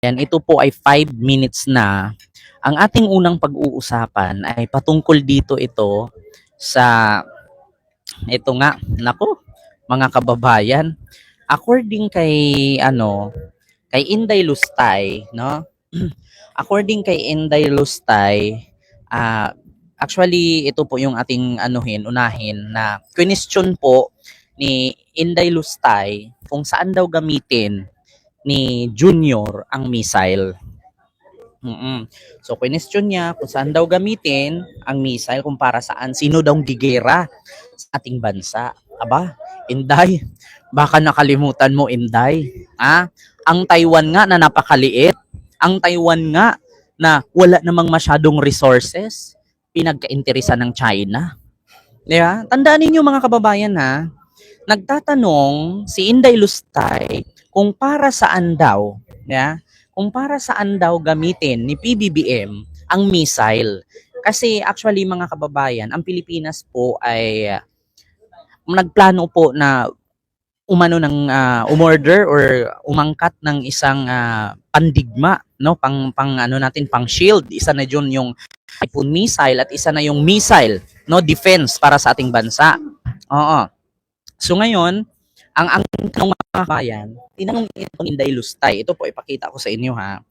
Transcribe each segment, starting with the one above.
Yan, ito po ay 5 minutes na. Ang ating unang pag-uusapan ay patungkol dito ito sa ito nga, nako, mga kababayan. According kay ano, kay Inday Lustay, no? According kay Inday Lustay, ah actually ito po yung ating anuhin, unahin na question po ni Inday Lustay kung saan daw gamitin ni Junior ang missile. mm So, question niya kung saan daw gamitin ang missile, kung para saan, sino daw gigera sa ating bansa. Aba, Inday, baka nakalimutan mo, Inday. Ha? Ang Taiwan nga na napakaliit, ang Taiwan nga na wala namang masyadong resources, pinagkainteresan ng China. Di ba? Tandaan ninyo mga kababayan ha, nagtatanong si Inday Lustay kung para saan daw, ya, kung para saan daw gamitin ni PBBM ang missile. Kasi actually mga kababayan, ang Pilipinas po ay uh, nagplano po na umano ng uh, umorder or umangkat ng isang uh, pandigma no pang pang ano natin pang shield. Isa na diyon yung typhoon missile at isa na yung missile no defense para sa ating bansa. Oo. So ngayon ang ang tanong mga kababayan, tinanong ni Inday Lustay. Ito po ipakita ko sa inyo ha,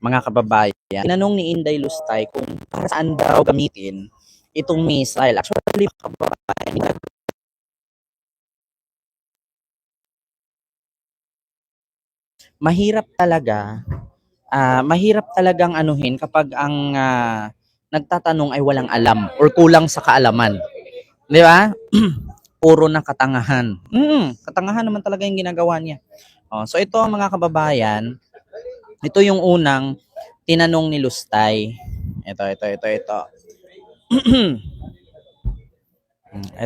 mga kababayan. Tinanong ni Inday Lustay kung para saan daw gamitin itong missile. Actually, mga kababayan, mahirap talaga uh, mahirap talagang anuhin kapag ang uh, nagtatanong ay walang alam or kulang sa kaalaman. Di ba? puro na katangahan. Mm, katangahan naman talaga yung ginagawa niya. Oh, so ito mga kababayan, ito yung unang tinanong ni Lustay. Ito, ito, ito, ito.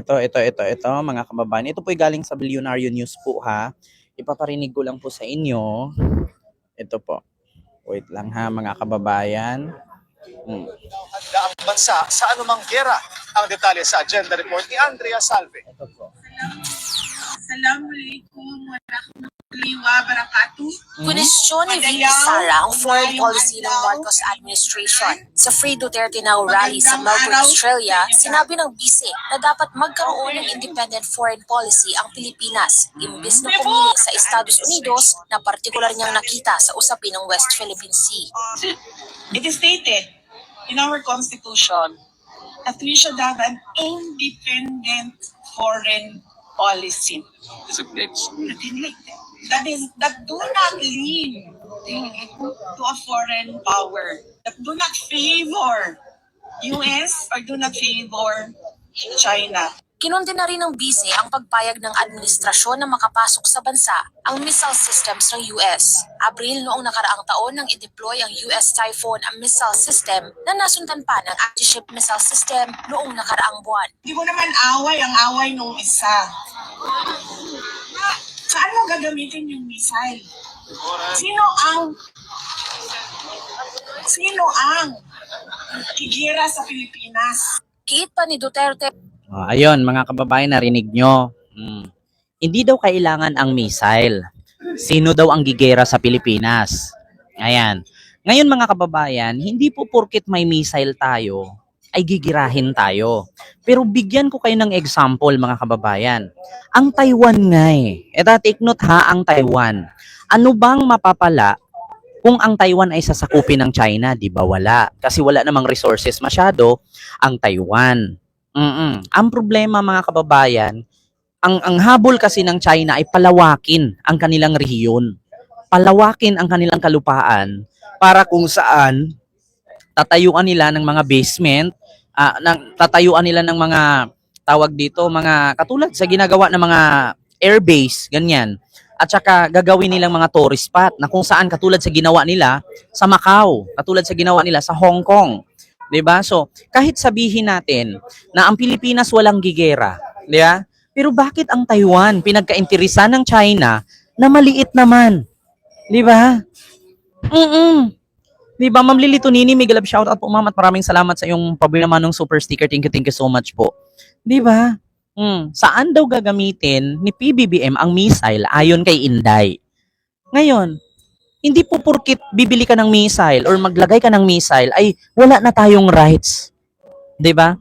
ito, ito, ito, ito, mga kababayan. Ito po galing sa Billionaire News po ha. Ipaparinig ko lang po sa inyo. Ito po. Wait lang ha, mga kababayan. Hmm. Handa ang bansa sa anumang gera. Ang detalye sa agenda report ni Andrea Salve. Ito po. Assalamualaikum warahmatullahi wabarakatuh. Kunesyon ni VP Sara ang foreign policy ng Marcos administration. Sa Free Duterte Now rally sa Melbourne, Australia, sinabi ng bise na dapat magkaroon ng independent foreign policy ang Pilipinas, imbes na pumili sa Estados Unidos na partikular niyang nakita sa usapin ng West Philippine Sea. It is stated in our constitution that we should have an independent foreign policy. Nothing like that. That is that do not lean to a foreign power. That do not favor US or do not favor China. Kinundi na rin ng bise ang pagpayag ng administrasyon na makapasok sa bansa ang missile systems ng US. Abril noong nakaraang taon nang i-deploy ang US Typhoon ang missile system na nasundan pa ng anti-ship missile system noong nakaraang buwan. Hindi mo naman away ang away nung isa. Saan mo gagamitin yung missile? Sino ang Sino ang kigira sa Pilipinas? Giit pa ni Duterte Oh, ayun, mga kababayan, narinig nyo. Hmm. Hindi daw kailangan ang missile. Sino daw ang gigera sa Pilipinas? Ayan. Ngayon mga kababayan, hindi po porket may missile tayo, ay gigirahin tayo. Pero bigyan ko kayo ng example mga kababayan. Ang Taiwan nga eh. Eta take note ha, ang Taiwan. Ano bang mapapala kung ang Taiwan ay sasakupin ng China? Di ba wala? Kasi wala namang resources masyado ang Taiwan. Mm-mm. Ang problema mga kababayan, ang ang habol kasi ng China ay palawakin ang kanilang rehiyon. Palawakin ang kanilang kalupaan para kung saan tatayuan nila ng mga basement, uh, ng, tatayuan nila ng mga tawag dito, mga katulad sa ginagawa ng mga airbase, ganyan. At saka gagawin nilang mga tourist spot na kung saan katulad sa ginawa nila sa Macau, katulad sa ginawa nila sa Hong Kong. 'di ba? So, kahit sabihin natin na ang Pilipinas walang gigera, 'di ba? Pero bakit ang Taiwan pinagkainteresan ng China na maliit naman? 'Di ba? Mm. 'Di ba, Ma'am Lily Tonini, may galab shout out po ma'am at maraming salamat sa iyong pabili naman ng super sticker. Thank you, thank you so much po. 'Di ba? Mm, saan daw gagamitin ni PBBM ang missile ayon kay Inday? Ngayon, Hindi po porkit bibili ka ng missile or maglagay ka ng missile ay wala na tayong rights. 'Di ba?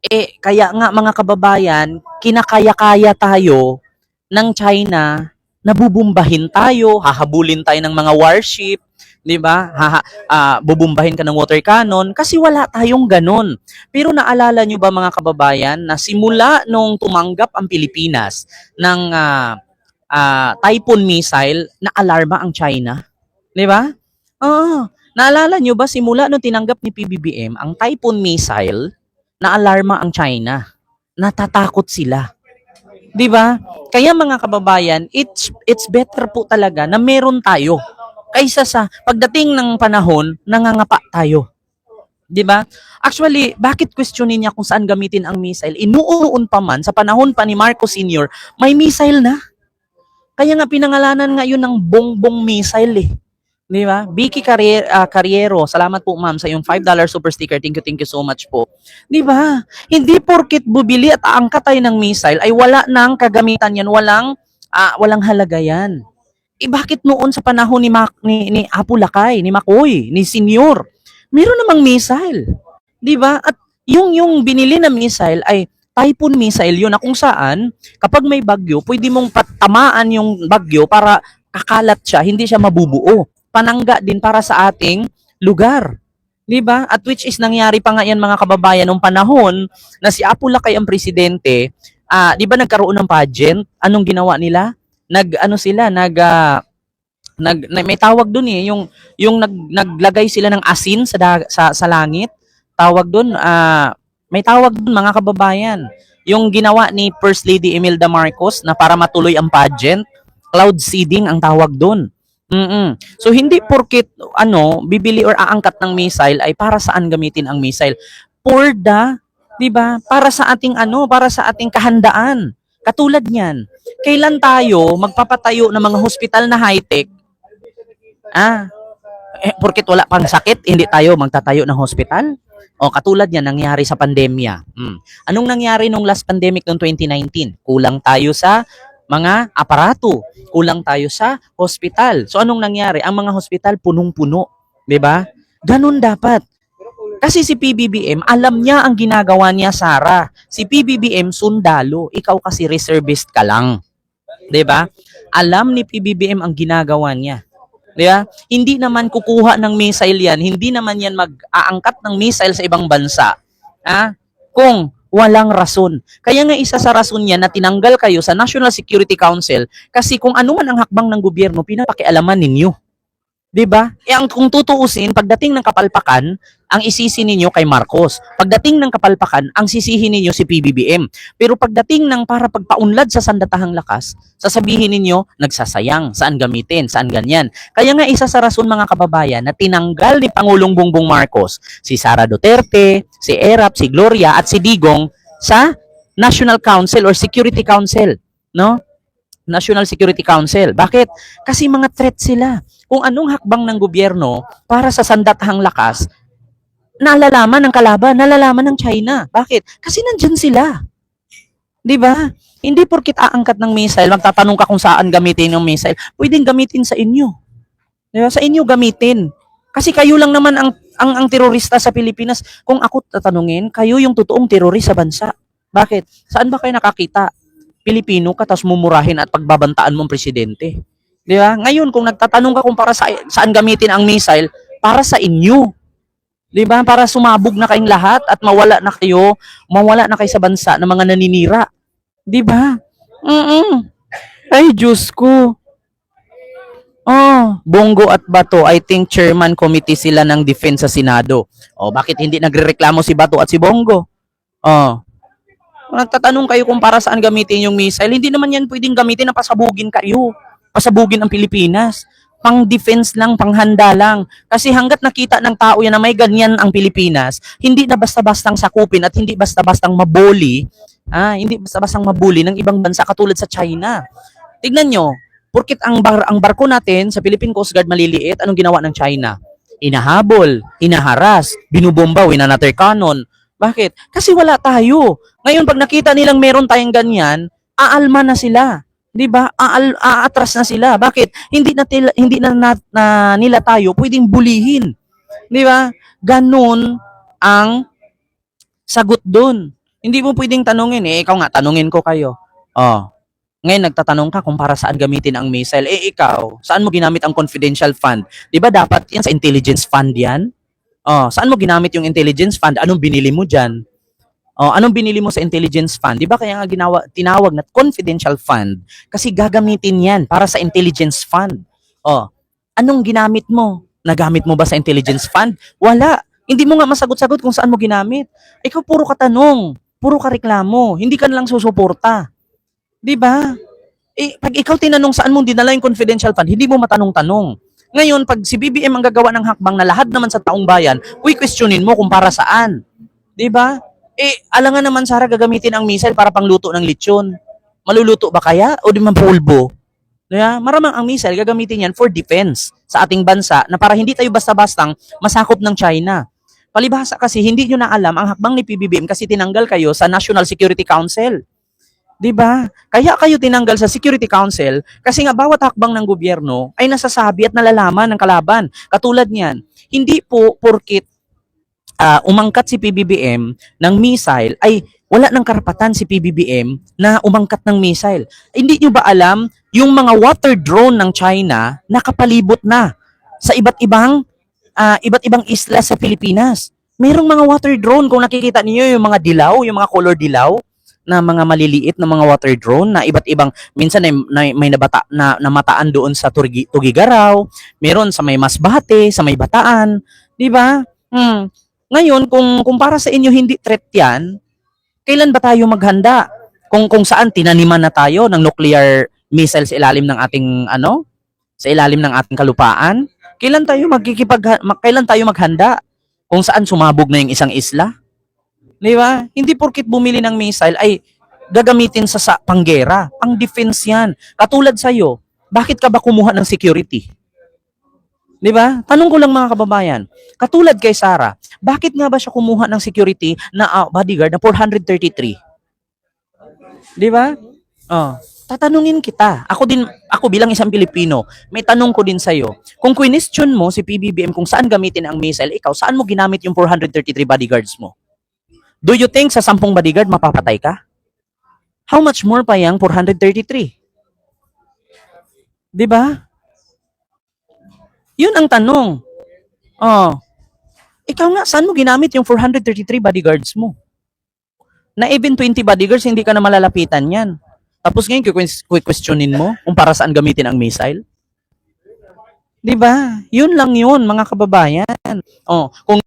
Eh kaya nga mga kababayan, kinakaya-kaya tayo ng China, nabubumbahin tayo, hahabulin tayo ng mga warship, 'di ba? Haha, ah, bubumbahin ka ng water cannon kasi wala tayong ganun. Pero naalala nyo ba mga kababayan na simula nung tumanggap ang Pilipinas ng ah, ah, Typhoon missile, na alarma ang China? 'Di ba? Oo. Naalala nyo ba simula nung tinanggap ni PBBM ang Typhoon missile, na alarma ang China? Natatakot sila. 'Di ba? Kaya mga kababayan, it's it's better po talaga na meron tayo kaysa sa pagdating ng panahon nangangapa tayo. 'Di ba? Actually, bakit questionin niya kung saan gamitin ang missile? Inuuon pa man sa panahon pa ni Marcos Sr., may missile na. Kaya nga pinangalanan ngayon ng bongbong missile eh. Di ba? Vicky Carrier, ah, Carriero, salamat po ma'am sa yung $5 super sticker. Thank you, thank you so much po. Di ba? Hindi porkit bubili at aangkat tayo ng missile ay wala nang kagamitan yan, walang ah, walang halaga yan. Eh bakit noon sa panahon ni, Mac, ni, ni Apo Lakay, ni Makoy, ni Senyor, meron namang missile. Di ba? At yung yung binili na missile ay typhoon missile yun na kung saan kapag may bagyo, pwede mong patamaan yung bagyo para kakalat siya, hindi siya mabubuo. Panangga din para sa ating lugar. 'Di ba? At which is nangyari pa nga yan mga kababayan nung panahon na si Apo Lakay ang presidente, ah 'di ba nagkaroon ng pageant? Anong ginawa nila? Nag ano sila, nag ah, nag na- may tawag doon eh, yung yung nag, naglagay sila ng asin sa dag- sa, sa langit. Tawag doon ah may tawag doon mga kababayan. Yung ginawa ni First Lady Imelda Marcos na para matuloy ang pageant, cloud seeding ang tawag doon. mm So hindi porkit ano, bibili or aangkat ng missile ay para saan gamitin ang missile? For the, 'di ba? Para sa ating ano, para sa ating kahandaan. Katulad niyan. Kailan tayo magpapatayo ng mga hospital na high-tech? Ah, eh, porkit wala pang sakit, hindi tayo magtatayo ng hospital? O katulad yan, nangyari sa pandemya. Mm. Anong nangyari nung last pandemic noong 2019? Kulang tayo sa mga aparato. Kulang tayo sa hospital. So anong nangyari? Ang mga hospital punong-puno. 'Di ba? Ganun dapat. Kasi si PBBM, alam niya ang ginagawa niya, Sara. Si PBBM, sundalo. Ikaw kasi reservist ka lang. ba? Alam ni PBBM ang ginagawa niya. 'Di ba? Hindi naman kukuha ng missile yan. Hindi naman yan mag-aangkat ng missile sa ibang bansa. Ha? Kung walang rason. Kaya nga isa sa rason niya na tinanggal kayo sa National Security Council kasi kung ano man ang hakbang ng gobyerno, pinapakialaman ninyo. 'Di ba? Eh ang kung tutuusin, pagdating ng kapalpakan, ang isisi ninyo kay Marcos. Pagdating ng kapalpakan, ang sisihin ninyo si PBBM. Pero pagdating ng para pagpaunlad sa sandatahang lakas, sasabihin ninyo, nagsasayang, saan gamitin, saan ganyan. Kaya nga isa sa rason mga kababayan na tinanggal ni Pangulong Bongbong Marcos si Sara Duterte, si Erap, si Gloria at si Digong sa National Council or Security Council, no? National Security Council. Bakit? Kasi mga threat sila. Kung anong hakbang ng gobyerno para sa sandatahang lakas, nalalaman ng kalaban, nalalaman ng China. Bakit? Kasi nandyan sila. 'Di ba? Hindi porkit aangkat ng missile, magtatanong ka kung saan gamitin yung missile, pwedeng gamitin sa inyo. 'Di ba? Sa inyo gamitin. Kasi kayo lang naman ang ang, ang terorista sa Pilipinas. Kung ako tatanungin, kayo yung totoong terorista sa bansa. Bakit? Saan ba kayo nakakita? Pilipino ka, tapos mumurahin at pagbabantaan mong presidente. Di ba? Ngayon, kung nagtatanong ka kung para sa, saan gamitin ang missile, para sa inyo. Di ba? Para sumabog na kayong lahat at mawala na kayo, mawala na kayo sa bansa ng mga naninira. Di ba? Mm Ay, Diyos ko. Oh, Bongo at Bato, I think chairman committee sila ng defense sa Senado. Oh, bakit hindi nagrereklamo si Bato at si Bongo? Oh. Kung nagtatanong kayo kung para saan gamitin yung missile, hindi naman yan pwedeng gamitin na pasabugin kayo. Pasabugin ang Pilipinas. Pang-defense lang, panghanda lang. Kasi hanggat nakita ng tao yan na may ganyan ang Pilipinas, hindi na basta-bastang sakupin at hindi basta-bastang maboli, ah, hindi basta-bastang mabuli ng ibang bansa katulad sa China. Tignan nyo, Porkit ang bar ang barko natin sa Philippine Coast Guard maliliit, anong ginawa ng China? Inahabol, inaharas, binubomba, winanater cannon. Bakit? Kasi wala tayo. Ngayon, pag nakita nilang meron tayong ganyan, aalma na sila. 'Di ba? Aatras na sila. Bakit? Hindi na tila, hindi na, na, na nila tayo pwedeng bulihin. 'Di ba? Ganun ang sagot doon. Hindi mo pwedeng tanungin eh. Ikaw nga, tanungin ko kayo. Oh. Ngayon nagtatanong ka kung para saan gamitin ang missile. Eh ikaw, saan mo ginamit ang confidential fund? 'Di ba dapat 'yan sa intelligence fund 'yan? Oh, saan mo ginamit yung intelligence fund? Anong binili mo diyan? Oh, anong binili mo sa intelligence fund? 'Di ba kaya nga ginawa tinawag na confidential fund kasi gagamitin 'yan para sa intelligence fund. Oh, anong ginamit mo? Nagamit mo ba sa intelligence fund? Wala. Hindi mo nga masagot-sagot kung saan mo ginamit. Ikaw puro ka tanong, puro ka reklamo, hindi ka lang susuporta. 'Di ba? Eh, pag ikaw tinanong saan mo dinala yung confidential fund, hindi mo matanong-tanong. Ngayon, pag si BBM ang gagawa ng hakbang na lahat naman sa taong bayan, uy, questionin mo kung para saan. 'Di ba? Eh, alangan naman Sara gagamitin ang missile para pangluto ng lechon. Maluluto ba kaya o di man pulbo? Kaya maramang ang missile gagamitin yan for defense sa ating bansa na para hindi tayo basta-bastang masakop ng China. Palibhasa kasi hindi nyo na alam ang hakbang ni PBBM kasi tinanggal kayo sa National Security Council. 'Di ba? Kaya kayo tinanggal sa Security Council kasi nga bawat hakbang ng gobyerno ay nasasabi at nalalaman ng kalaban. Katulad niyan, hindi po porkit ah, umangkat si PBBM ng missile ay wala ng karapatan si PBBM na umangkat ng missile. Hindi nyo ba alam yung mga water drone ng China nakapalibot na sa iba't ibang ah, iba't ibang isla sa Pilipinas. Merong mga water drone kung nakikita niyo yung mga dilaw, yung mga color dilaw na mga maliliit na mga water drone na iba't ibang minsan ay, na, may nabata na namataan doon sa Tugigaraw, meron sa may Masbate, sa may Bataan, 'di ba? Hmm. Ngayon kung kung para sa inyo hindi threat 'yan, kailan ba tayo maghanda? Kung kung saan tinaniman na tayo ng nuclear missile sa ilalim ng ating ano? Sa ilalim ng ating kalupaan? Kailan tayo magkikipag ma- kailan tayo maghanda? Kung saan sumabog na yung isang isla? Di ba? Hindi porkit bumili ng missile ay gagamitin sa, sa panggera. Pang defense yan. Katulad sa'yo, bakit ka ba kumuha ng security? Di ba? Tanong ko lang mga kababayan. Katulad kay Sarah, bakit nga ba siya kumuha ng security na ah, bodyguard na 433? Di ba? Oh, tatanungin kita. Ako din, ako bilang isang Pilipino, may tanong ko din sa'yo. Kung question mo si PBBM kung saan gamitin ang missile, ikaw, saan mo ginamit yung 433 bodyguards mo? Do you think sa 10 bodyguard mapapatay ka? How much more pa yung 433? Di ba? Yun ang tanong. Oh. Ikaw nga, saan mo ginamit yung 433 bodyguards mo? Na even 20 bodyguards, hindi ka na malalapitan yan. Tapos ngayon, questionin mo kung para saan gamitin ang missile? Di ba? Yun lang yun, mga kababayan. Oh, kung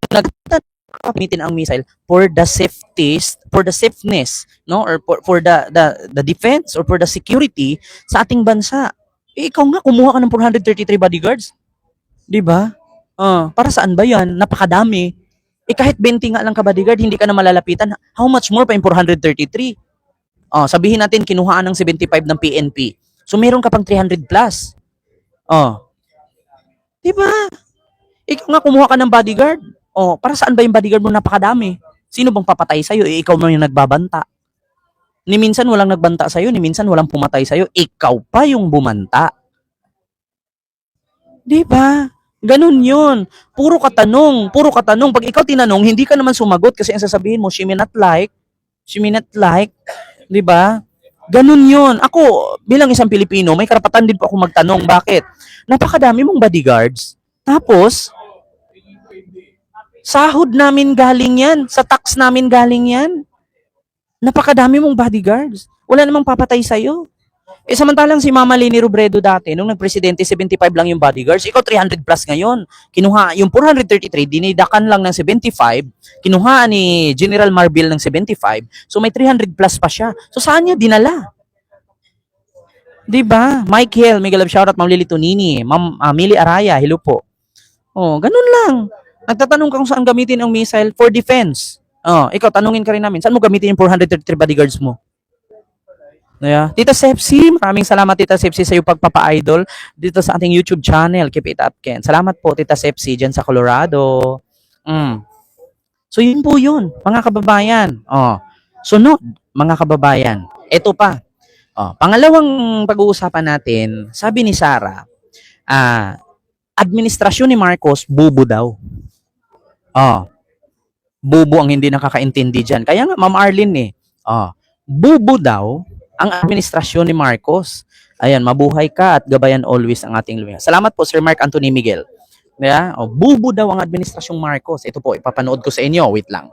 gamitin ang missile for the safest, for the safeness, no? Or for, for the, the the defense or for the security sa ating bansa. Eh, ikaw nga kumuha ka ng 433 bodyguards. 'Di ba? Ah, para saan ba 'yan? Napakadami. Eh kahit 20 nga lang ka bodyguard, hindi ka na malalapitan. How much more pa yung 433? Oh, sabihin natin kinuhaan ng 75 ng PNP. So meron ka pang 300 plus. Oh. 'Di ba? Ikaw nga kumuha ka ng bodyguard. Oh, para saan ba yung bodyguard mo napakadami? Sino bang papatay sa'yo? Eh, ikaw mo yung nagbabanta. Ni minsan walang nagbanta sa'yo, ni minsan walang pumatay sa'yo. Ikaw pa yung bumanta. Di ba? Ganun yun. Puro katanong, puro katanong. Pag ikaw tinanong, hindi ka naman sumagot kasi ang sasabihin mo, she may not like, she may not like. Di ba? Ganun yun. Ako, bilang isang Pilipino, may karapatan din po ako magtanong. Bakit? Napakadami mong bodyguards. Tapos, Sahod namin galing yan. Sa tax namin galing yan. Napakadami mong bodyguards. Wala namang papatay sa'yo. Eh samantalang si Mama Leni Robredo dati, nung nagpresidente, 75 lang yung bodyguards. Ikaw 300 plus ngayon. Kinuha, yung 433, dinidakan lang ng 75. Kinuha ni General Marbil ng 75. So may 300 plus pa siya. So saan niya dinala? 'Di ba? Michael, may galab shoutout Ma'am Lily Tonini, Ma'am uh, Millie Araya, hello po. Oh, ganun lang. Nagtatanong kung saan gamitin ang missile for defense. Oh, ikaw tanungin ka rin namin, saan mo gamitin yung 433 bodyguards mo? Yeah. Tita Sepsi, maraming salamat Tita Sepsi sa iyong pagpapa-idol dito sa ating YouTube channel. Keep it up, Ken. Salamat po Tita Sepsi dyan sa Colorado. Mm. So yun po yun, mga kababayan. Oh. Sunod, mga kababayan. Ito pa. Oh, pangalawang pag-uusapan natin, sabi ni Sara, ah, administrasyon ni Marcos bubo daw. Oh, bubo ang hindi nakakaintindi diyan. Kaya nga Ma'am Arlene eh. Oh, bubo daw ang administrasyon ni Marcos. Ayan, mabuhay ka at gabayan always ang ating lumiya. Salamat po Sir Mark Anthony Miguel. Yeah? Oh, bubo daw ang administrasyong Marcos. Ito po, ipapanood ko sa inyo. Wait lang.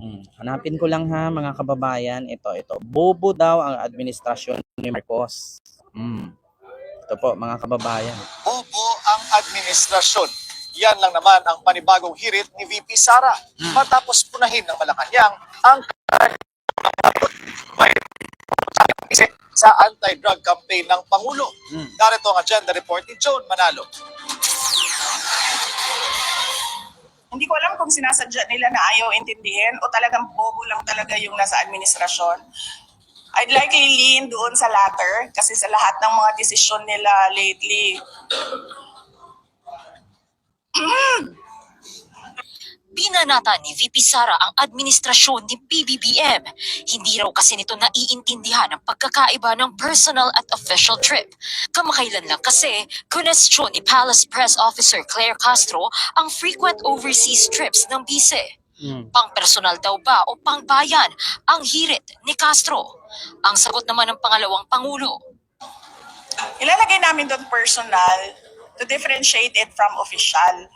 Hmm, Hanapin ko lang ha, mga kababayan. Ito, ito. Bobo daw ang administrasyon ni Marcos. Hmm. Ito po, mga kababayan. Bobo ang administrasyon. Yan lang naman ang panibagong hirit ni VP Sara. Matapos punahin ng Malacanang ang sa anti-drug campaign ng Pangulo. Hmm. Narito ang agenda report ni Joan Manalo. Hindi ko alam kung sinasadya nila na ayaw intindihin o talagang bobo lang talaga yung nasa administrasyon. I'd likely lean doon sa latter kasi sa lahat ng mga desisyon nila lately, Binanata ni VP Sara ang administrasyon ni PBBM. Hindi raw kasi nito naiintindihan ang pagkakaiba ng personal at official trip. Kamakailan lang kasi, kunestyon ni Palace Press Officer Claire Castro ang frequent overseas trips ng bise. Hmm. Pang-personal daw ba o pang-bayan ang hirit ni Castro? Ang sagot naman ng pangalawang pangulo. ilalagay namin doon personal to differentiate it from official.